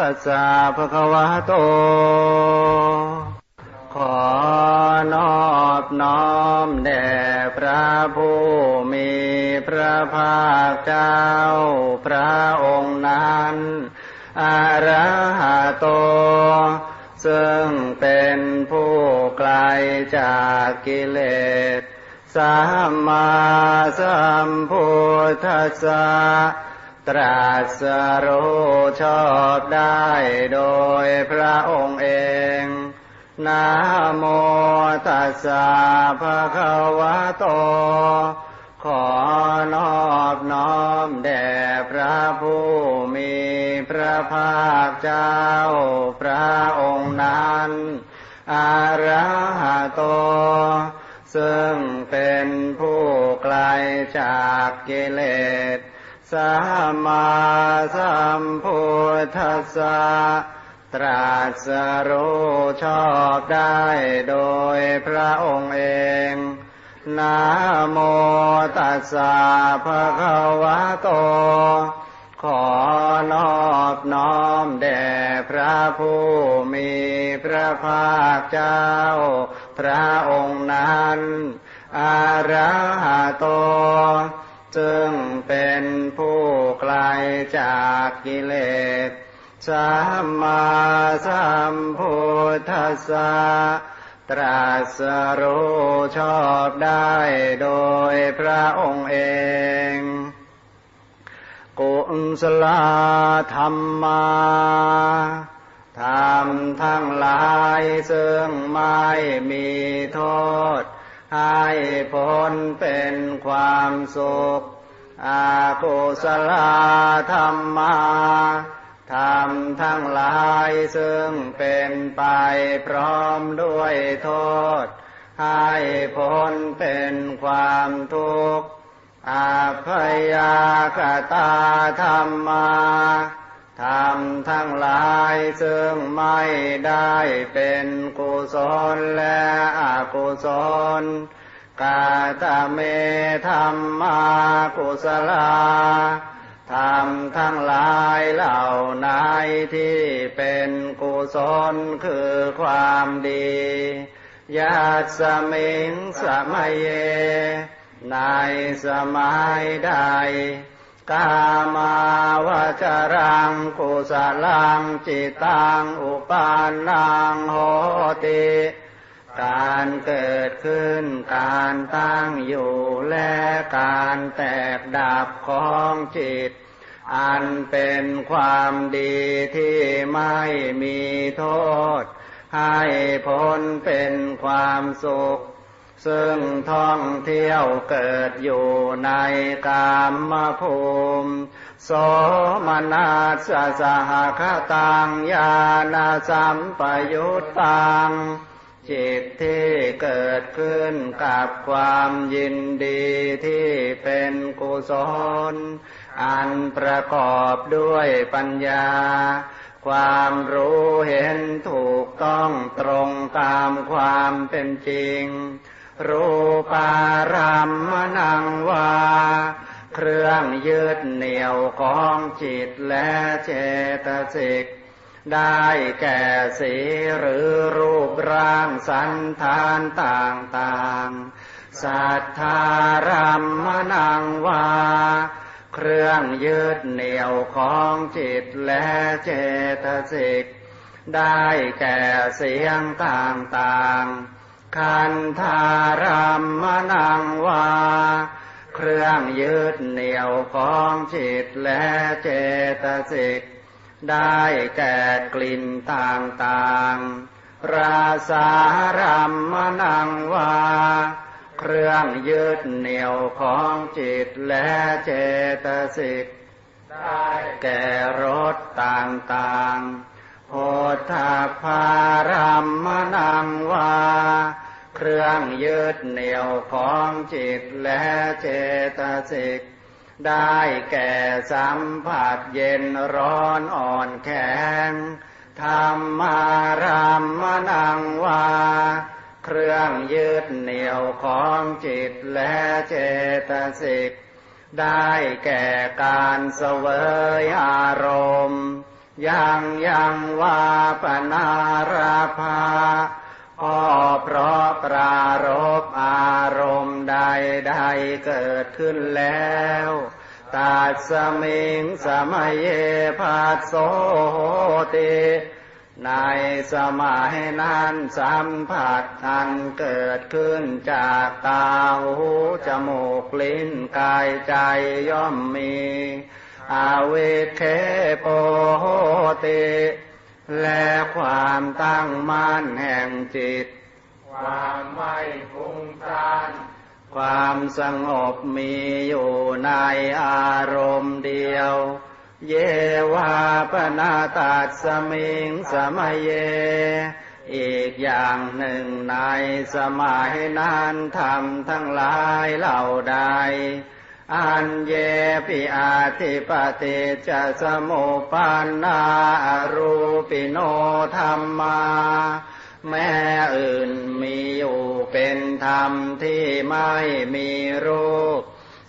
ตัสสะภะคะวะโต ขอนอบน้อมแด่พระผู้มีพระภาคเจ้า พระองค์นั้นอะระหะโต ซึ่งเป็นผู้ไกลจากกิเลสสัมมาสัมพุทธัสสะ ตรัสรู้ชอบได้โดยพระองค์เองนะโมตัสสะภะคะวะโต ขอนอบน้อมแด่พระผู้มีพระภาคเจ้า พระองค์นั้นอระหะโต ซึ่งเป็นผู้ไกลจากกิเลส สัมมาสัมพุทธัสสะตรัสรู้ชอบได้โดยพระองค์เอง นะโมตัสสะภะคะวะโต ขอนอบน้อมแด่พระผู้มีพระภาคเจ้า พระองค์นั้นอะระหะโต จึงเป็นผู้ไกลจากกิเลสสัมมาสัมพุทธัสสะตรัสรู้ชอบได้โดยพระองค์เองกุศลธรรมาธรรมทั้งหลายซึ่งไม่มีโทษ ให้ผลเป็นความสุข อากุศลธรรมาธรรมทั้งหลายซึ่งเป็นไปพร้อมด้วยโทษ ให้ผลเป็นความทุกข์อาพยากตาธรรมา ธรรมทั้งหลายซึ่งไม่ได้เป็นกุศลและอกุศลกาตเมธรรมากุศลาธรรมทั้งหลายเหล่าไหนที่เป็นกุศลคือความดียาสมิงสมัยเยในสมัยใด กามาวจรังกุสลังจิตังอุปานังโหติการเกิดขึ้นการตั้งอยู่และการแตกดับของจิต อันเป็นความดีที่ไม่มีโทษ ให้พ้นเป็นความสุข ซึ่งท่องเที่ยวเกิดอยู่ในกามภูมิโสมนัสสะสหคตังญาณสัมปยุตตังจิตที่เกิดขึ้นกับความยินดีที่เป็นกุศล อันประกอบด้วยปัญญา ความรู้เห็นถูกต้องตรงตามความเป็นจริง รูปารามมนังวา เครื่องยึดเหนี่ยวของจิตและเจตสิก ได้แก่สีหรือรูปร่างสันฐานต่างๆ สัทธารามมนังวา เครื่องยึดเหนี่ยวของจิตและเจตสิก ได้แก่เสียงต่างๆ คันธารามมนังวา เครื่องยึดเหนี่ยวของจิตและเจตสิก ได้แก่กลิ่นต่างๆ ราสารามมนังวา เครื่องยึดเหนี่ยวของจิตและเจตสิก ได้แก่รสต่างๆโพธาภารามมนังวา เครื่องยึดเหนี่ยวของจิตและเจตสิก ได้แก่สัมผัสเย็นร้อนอ่อนแข็งธรรมารามมนังวา เครื่องยึดเหนี่ยวของจิตและเจตสิก ได้แก่การเสวยอารมณ์ ยังยังวาปนาราภา ก็เพราะปรารบอารมณ์ใดใดเกิดขึ้นแล้วตัดสมิงสมัยเยภัสโสติในสมัยนั้นสัมผัสอันเกิดขึ้นจากตาหูจมูกลิ้นกายใจย่อมมีอาเวเคโปโหติ และความตั้งมั่นแห่งจิต ความไม่ฟุ้งซ่าน ความสงบมีอยู่ในอารมณ์เดียว เยวาปนาตัดสมิงสมัยเย อีกอย่างหนึ่งในสมัยนั้นทำทั้งหลายเหล่าใด อันเยปิอาทิปติจะสมุปันนารูปิโนธรรมา แม้อื่นมีอยู่เป็นธรรมที่ไม่มีรูป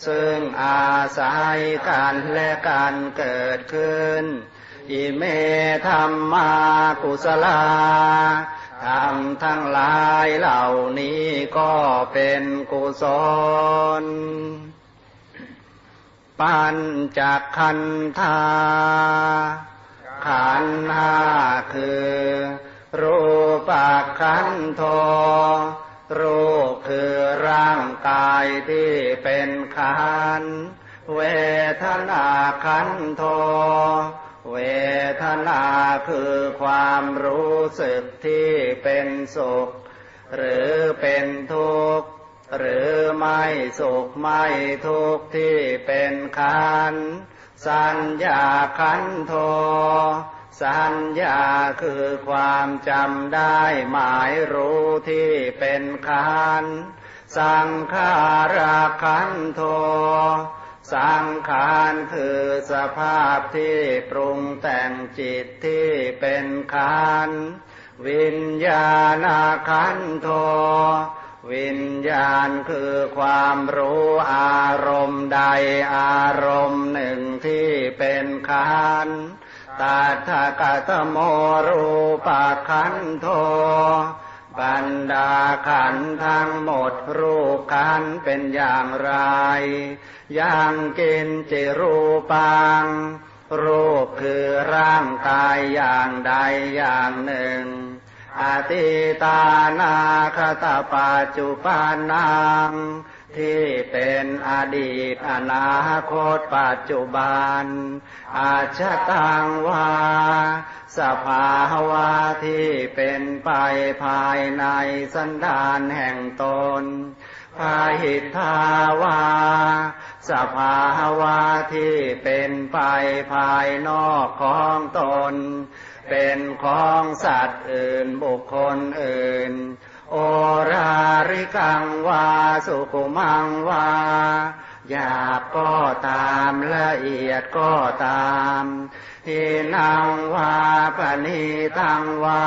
ซึ่งอาศัยกันและการเกิดขึ้น อิเมธรรมากุศลาธรรมทั้งหลายเหล่านี้ก็เป็นกุศล ปัญจขันธาขันธ์ห้าคือ รูปขันโทรูปคือร่างกายที่เป็นขัน เวทนาขันโท เวทนาคือความรู้สึกที่เป็นสุข หรือเป็นทุกข์ หรือไม่สุขไม่ทุกข์ที่เป็นขันธ์สัญญาขันโท สัญญาคือความจำได้หมายรู้ที่เป็นขันธ์สังขาราขันโท สังขารคือสภาพที่ปรุงแต่งจิตที่เป็นขันธ์วิญญาณขันโท วิญญาณคือความรู้อารมณ์ใดอารมณ์หนึ่งที่เป็นขันตาทกตโมรูปขันโทบรรดาขันทั้งหมดรูปขันเป็นอย่างไรอยังกินจิรูปังรูปคือร่างกายอย่างใดอย่างหนึ่ง อติตานาคตปัจจุปานังที่เป็นอดีตอนาคตปัจจุบัน อาชตังวา สภาวะที่เป็นไปภายในสันดานแห่งตน พาหิทาวา สภาวะที่เป็นไปภายนอกของตน เป็นของสัตว์อื่นบุคคลอื่น โอราริกังวา สุขุมังวา หยาบก็ตามละเอียดก็ตามทีนังวาปณีตังวา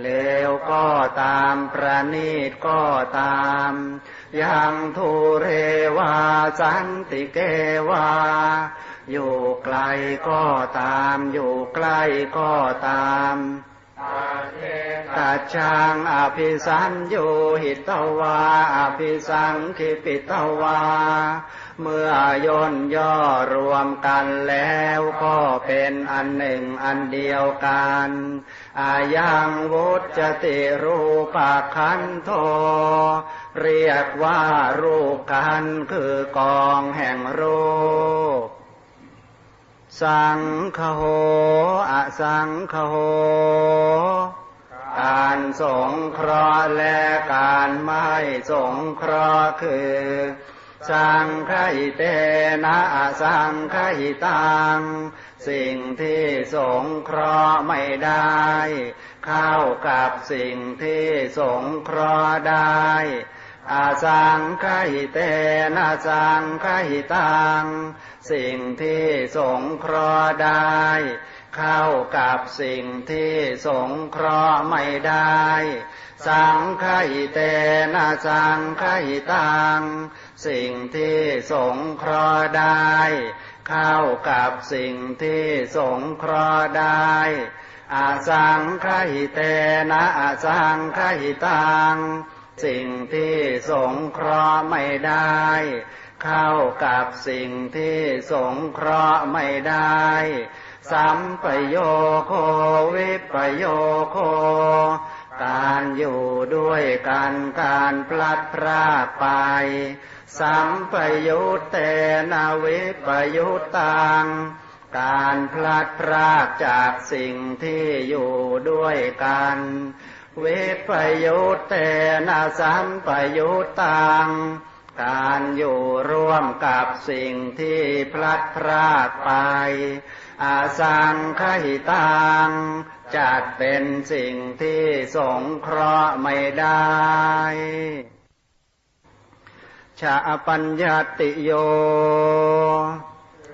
เลวก็ตามประณีตก็ตามยังทุเรวาสันติเกวา อยู่ไกลก็ตาม อยู่ใกล้ก็ตามตัด ช่างอภิสัญโยหิตวาอภิสังคิปิตวา เมื่อย่นย่อรวมกันแล้วก็เป็นอันหนึ่งอันเดียวกันอายังวุจติรูปขันโท เรียกว่ารูปขันคือกองแห่งรูปสังคโหอสังคโห การสงเคราะห์และการไม่สงเคราะห์คือ สังคิเตนะสังคิตังสิ่งที่สงเคราะห์ไม่ได้ เข้ากับสิ่งที่สงเคราะห์ได้อาสังคหิเตนะสังคหิตัง สิ่งที่สงเคราะห์ได้ เข้ากับสิ่งที่สงเคราะห์ไม่ได้ สังคหิเตนะสังคหิตัง สิ่งที่สงเคราะห์ได้ เข้ากับสิ่งที่สงเคราะห์ได้อาสังคหิเตนะอาสังคหิตัง สิ่งที่สงเคราะห์ไม่ได้ เข้ากับสิ่งที่สงเคราะห์ไม่ได้ สัมปโยโควิปโยโค การอยู่ด้วยกันการพลัดพรากไป สัมปยุตเตนาวิปยุตตังการพลัดพรากจากสิ่งที่อยู่ด้วยกันวิปยุตเตนะสัมปยุตตัง การอยู่ร่วมกับสิ่งที่พลัดพรากไป อาสังคหิตังจัดเป็นสิ่งที่สงเคราะห์ไม่ได้ชาปัญญาติโย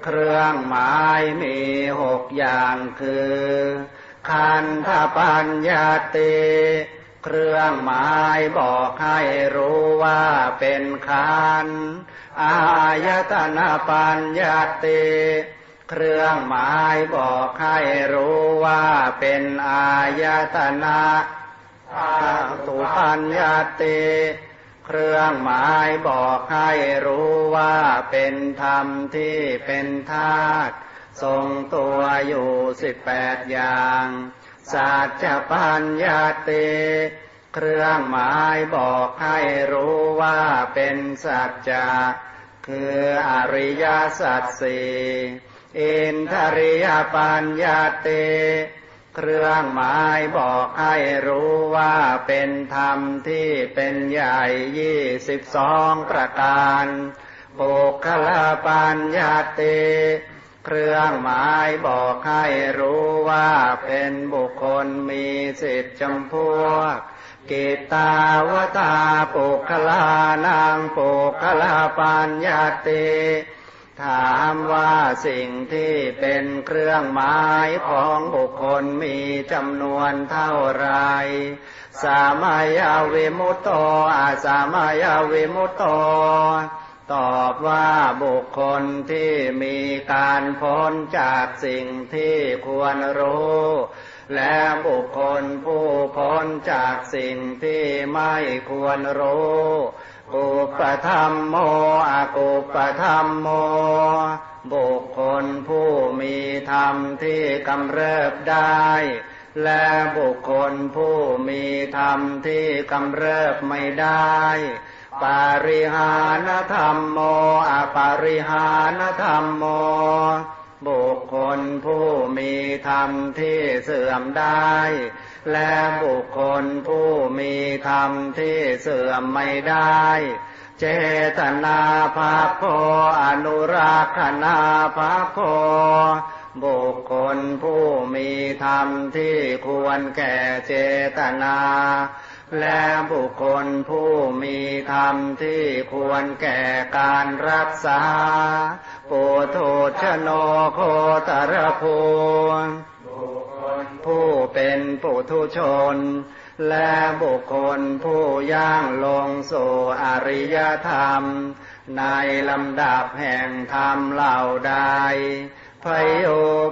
เครื่องหมายมีหกอย่างคือ คันธปัญญาติ เครื่องหมายบอกให้รู้ว่าเป็นคันอายตนะปัญญาติเครื่องหมายบอกให้รู้ว่าเป็นอายตนะตุปัญญาติเครื่องหมายบอกให้รู้ว่าเป็นธรรมที่เป็นธาตุทรงตัวอยู่สิบแปดอย่าง สัจปัญญาติเครื่องหมายบอกให้รู้ว่าเป็นสัจจะคืออริยสัจสี่อินทริยปัญญาติเครื่องหมายบอกให้รู้ว่าเป็นธรรมที่เป็นใหญ่ยี่สิบสองประการปุคละปัญญาติ เครื่องหมายบอกให้รู้ว่าเป็นบุคคลมีสิทธิจำพวกกิตาวตาปุคลานางปุคลาปัญญาติถามว่าสิ่งที่เป็นเครื่องหมายของบุคคลมีจำนวนเท่าไร สามาญาวิมุตโตอาสามาญาวิมุตโต ตอบว่าบุคคลที่มีการพ้นจากสิ่งที่ควรรู้ และบุคคลผู้พ้นจากสิ่งที่ไม่ควรรู้อุปธรรมโมอากุปธรรมโม บุคคลผู้มีธรรมที่กำเริบได้ และบุคคลผู้มีธรรมที่กำเริบไม่ได้ ปาริหานธรรมโมอปาริหานธรรมโม บุคคลผู้มีธรรมที่เสื่อมได้ และบุคคลผู้มีธรรมที่เสื่อมไม่ได้ เจตนาภาโพอนุรักษนาภาโพบุคคลผู้มีธรรมที่ควรแก่เจตนา และบุคคลผู้มีธรรมที่ควรแก่การรักษาปุถุชโนโคตรภูบุคคลผู้เป็นปุถุชน และบุคคลผู้ย่างลงสู่อริยธรรม ในลำดับแห่งธรรมเหล่าใดพโย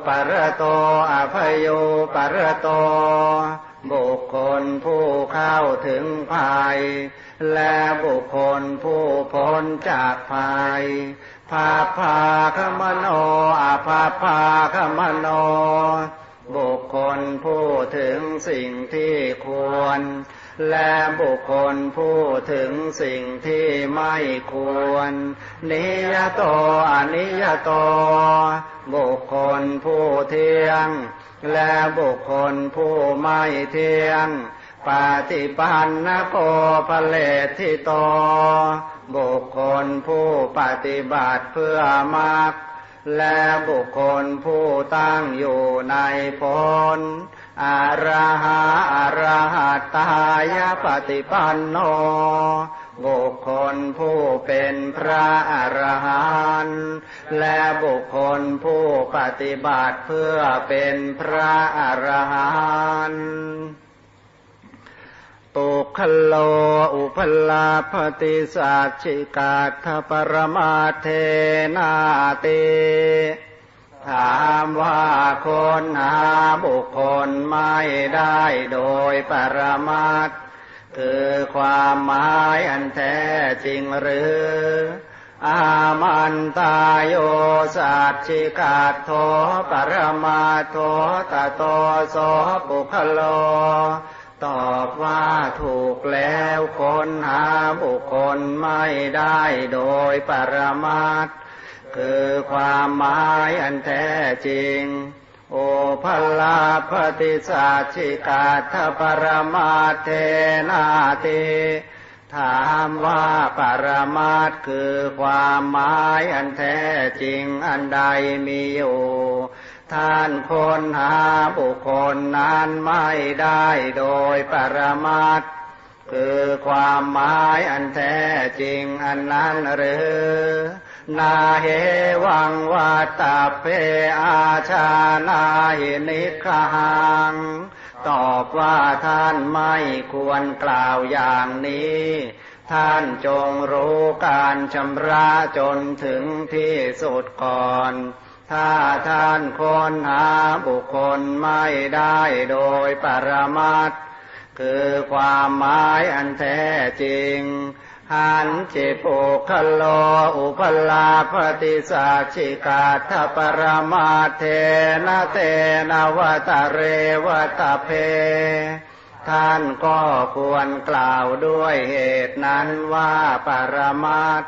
ปรโตอภโยปรโต บุคคลผู้เข้าถึงภัย และบุคคลผู้พ้นจากภัยภาภาคมโนอาภาภาคมโน บุคคลผู้ถึงสิ่งที่ควร และบุคคลผู้ถึงสิ่งที่ไม่ควร นิยโตอนิยโต บุคคลผู้เที่ยง และบุคคลผู้ไม่เที่ยง ปฏิปันนโกภเลทิโต บุคคลผู้ปฏิบัติเพื่อมรรคและบุคคลผู้ตั้งอยู่ในผล อรหาอรหัตตายปฏิปันโนบุคคลผู้เป็นพระอรหันต์และบุคคลผู้ปฏิบัติเพื่อเป็นพระอรหันต์ปุคโลอุพลาภติสัจฉิกาทปรมาเทนาติ ถามว่าคนหาบุคคลไม่ได้โดยปรมาตคือความหมายอันแท้จริงหรือ อามันตายโยสัจฉิกาโทปรมาโทตโตโสปุคโล ตอบว่าถูกแล้วคนหาบุคคลไม่ได้โดยปรมาตถ คือความหมายอันแท้จริง โอพลาปฏิสัจฉิกาทปรมาเทนาติถามว่าปรมาตคือความหมายอันแท้จริงอันใดมีอยู่ ท่านคนหาบุคคลนั้นไม่ได้โดยปรมาตคือความหมายอันแท้จริงอันนั้นหรือ นาเหวังวัตตาเพอาชานาหินิคหัง ตอบว่าท่านไม่ควรกล่าวอย่างนี้ ท่านจงรู้การชำระจนถึงที่สุดก่อน ถ้าท่านคนหาบุคคลไม่ได้โดยปรมัตคือความหมายอันแท้จริง หันจิปุคโลอุปลาปฏิสัจฉิกาทปรมาเทนะเตนะวตเรวตเพ ท่านก็ควรกล่าวด้วยเหตุนั้นว่าปรมาต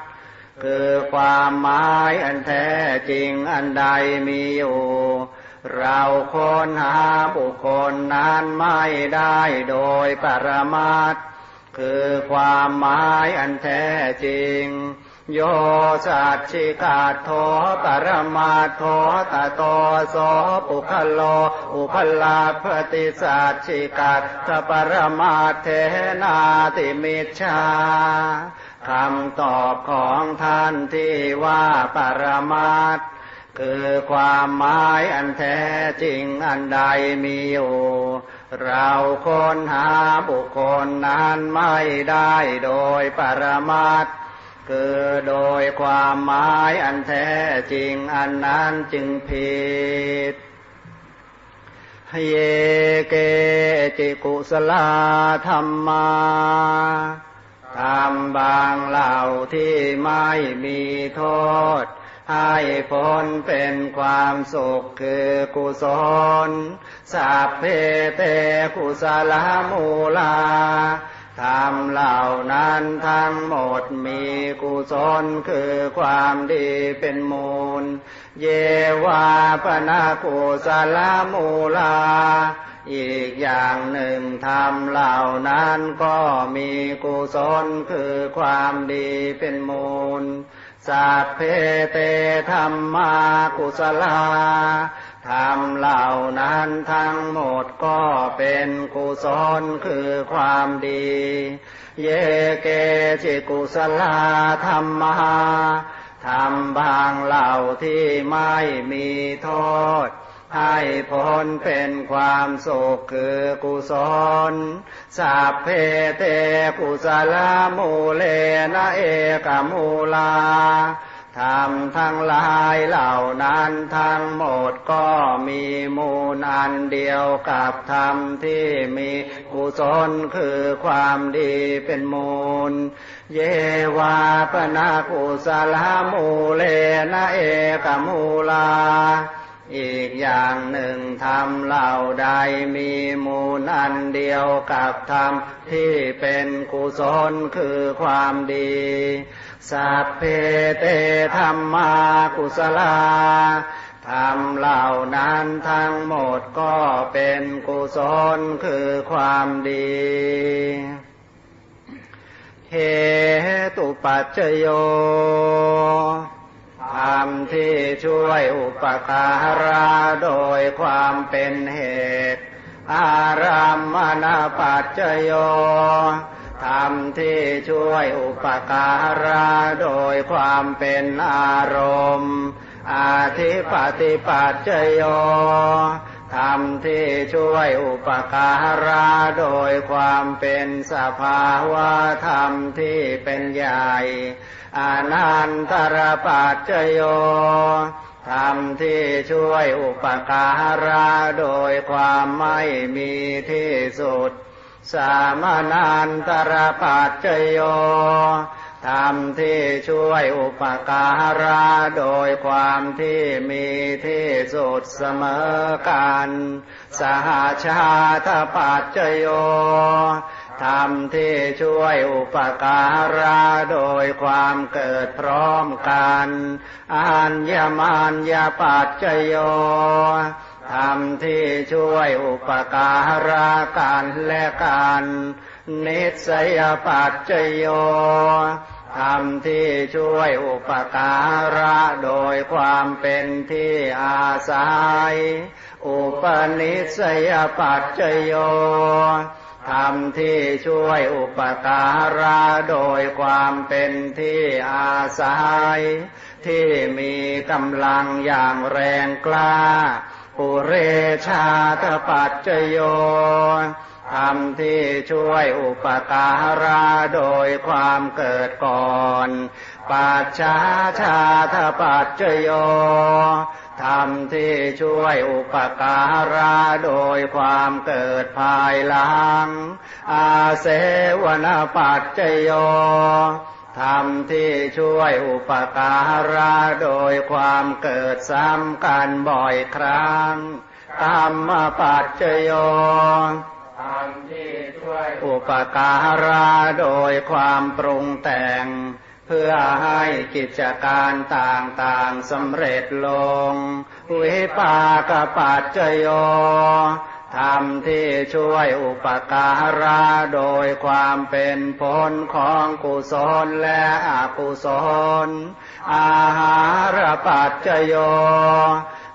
คือความหมายอันแท้จริงอันใดมีอยู่ เราคนหาบุคคลนั้นไม่ได้โดยปรมาตถ คือความหมายอันแท้จริง โยสัจฉิกาโทปรมาโทตโตโสปุคโล อุพลาภติสัจฉิกาทปรมาเทนาติมิชาคำตอบของท่านที่ว่าปรมาตคือความหมายอันแท้จริงอันใดมีอยู่ เราคนหาบุคคลนั้นไม่ได้โดยปรมาตถ์คือโดยความหมายอันแท้จริงอันนั้นจึงผิดเยเกจิกุสลาธรรมาทำบางเหล่าที่ไม่มีโทษ ให้พ้นเป็นความสุขคือกุศล สัพเพเตกุสลมูลาทำเหล่านั้นทั้งหมดมีกุศลคือความดีเป็นมูล เยวาปนากุสลมูลา อีกอย่างหนึ่งทำเหล่านั้นก็มีกุศลคือความดีเป็นมูล สัพเพเตธรรมากุสลาทำเหล่านั้นทั้งหมดก็เป็นกุศลคือความดี เยเกจิกุสลาธรรมาทำบางเหล่าที่ไม่มีโทษ ให้พ้นเป็นความสุขคือกุศล สัพเพเตกุศลามูเลนะเอกมูลาทำทั้งหลายเหล่านั้นทั้งหมดก็มีมูลอันเดียวกับธรรมที่มีกุศลคือความดีเป็นมูล เยวาปนากุสลามูเลนะเอกมูลา อีกอย่างหนึ่งทำเหล่าใดมีมูลอันเดียวกับธรรมที่เป็นกุศลคือความดี สัพเพเตธรรมากุศลาทำเหล่านั้นทั้งหมดก็เป็นกุศลคือความดีเหตุปัจจโยอ่ ช่วยอุปการะโดยความเป็นเหตุ อารามมณปัจจโยธรรมที่ช่วยอุปการะโดยความเป็นอารมณ์ อาทิปฏิปัจจโย ธรรมที่ช่วยอุปการะโดยความเป็นสภาวะธรรมที่เป็นใหญ่อนันตรปัจจโยธรรมที่ช่วยอุปการะโดยความไม่มีที่สุด สามนันตรปัจจโย ธรรมที่ช่วยอุปการะโดยความที่มีที่สุดเสมอกัน สหชาตปัจจโยธรรมที่ช่วยอุปการะโดยความเกิดพร้อมกันอัญญมัญญปัจจโยธรรมที่ช่วยอุปการะกันและกัน นิสัยปัจจโยธรรมที่ช่วยอุปการะโดยความเป็นที่อาศัย อุปนิสัยปัจจโยธรรมที่ช่วยอุปการะโดยความเป็นที่อาศัย ที่มีกำลังอย่างแรงกล้า ปุเรชาตปัจจโย ธรรมที่ช่วยอุปการะโดยความเกิดก่อนปัจฉาชาตปัจจโยธรรมที่ช่วยอุปการะโดยความเกิดภายหลัง อาเสวนปัจจโยธรรมที่ช่วยอุปการะโดยความเกิดซ้ำกันบ่อยครั้งธรรมปัจจโย รมที่ช่วยอุปการะโดยความปรุงแต่ง เพื่อให้กิจการต่างๆสำเร็จลง วิปากปัจจโยธรรมที่ช่วยอุปการะโดยความเป็นผลของกุศลและอกุศล อาหารปัจจโย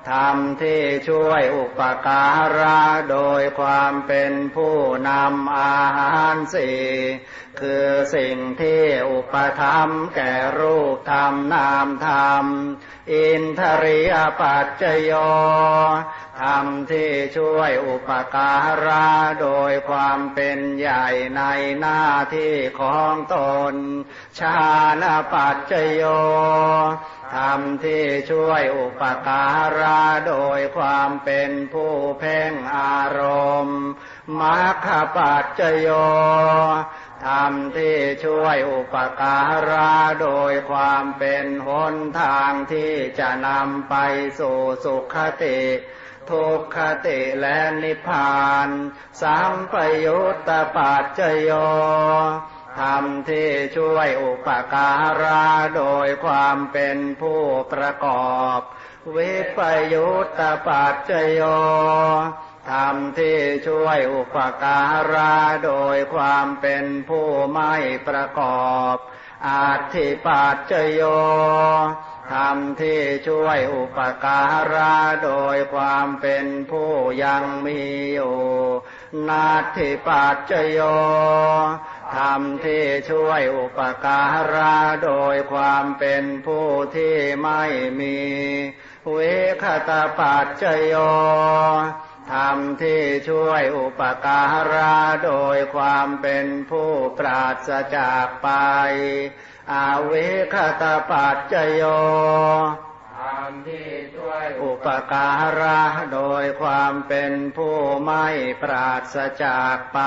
ธรรมที่ช่วยอุปการะโดยความเป็นผู้นำอาหารสี่ คือสิ่งที่อุปธรรมแก่รูปธรรมนามธรรม อินทริยปัจจโยธรรมที่ช่วยอุปการะโดยความเป็นใหญ่ในหน้าที่ของตน ชาณปัจจโยธรรมที่ช่วยอุปการะโดยความเป็นผู้เพ่งอารมณ์มัคคปัจจโย ธรรมที่ช่วยอุปการะโดยความเป็นหนทางที่จะนำไปสู่สุขติ ทุกขติและนิพพานสัมปยุตตปัจจโยธรรมที่ช่วยอุปการะโดยความเป็นผู้ประกอบ วิปยุตตปัจจโย ธรรมที่ช่วยอุปการะโดยความเป็นผู้ไม่ประกอบอาธิปัจจโยธรรมที่ช่วยอุปการะโดยความเป็นผู้ยังมีอยู่นาทิปัจจโยธรรมที่ช่วยอุปการะโดยความเป็นผู้ที่ไม่มี เวคตาปัจจโย ธรรมที่ช่วยอุปการะโดยความเป็นผู้ปราศจากไป อาวิคตปัจจโยธรรมที่ช่วยอุปการะโดยความเป็นผู้ไม่ปราศจากไป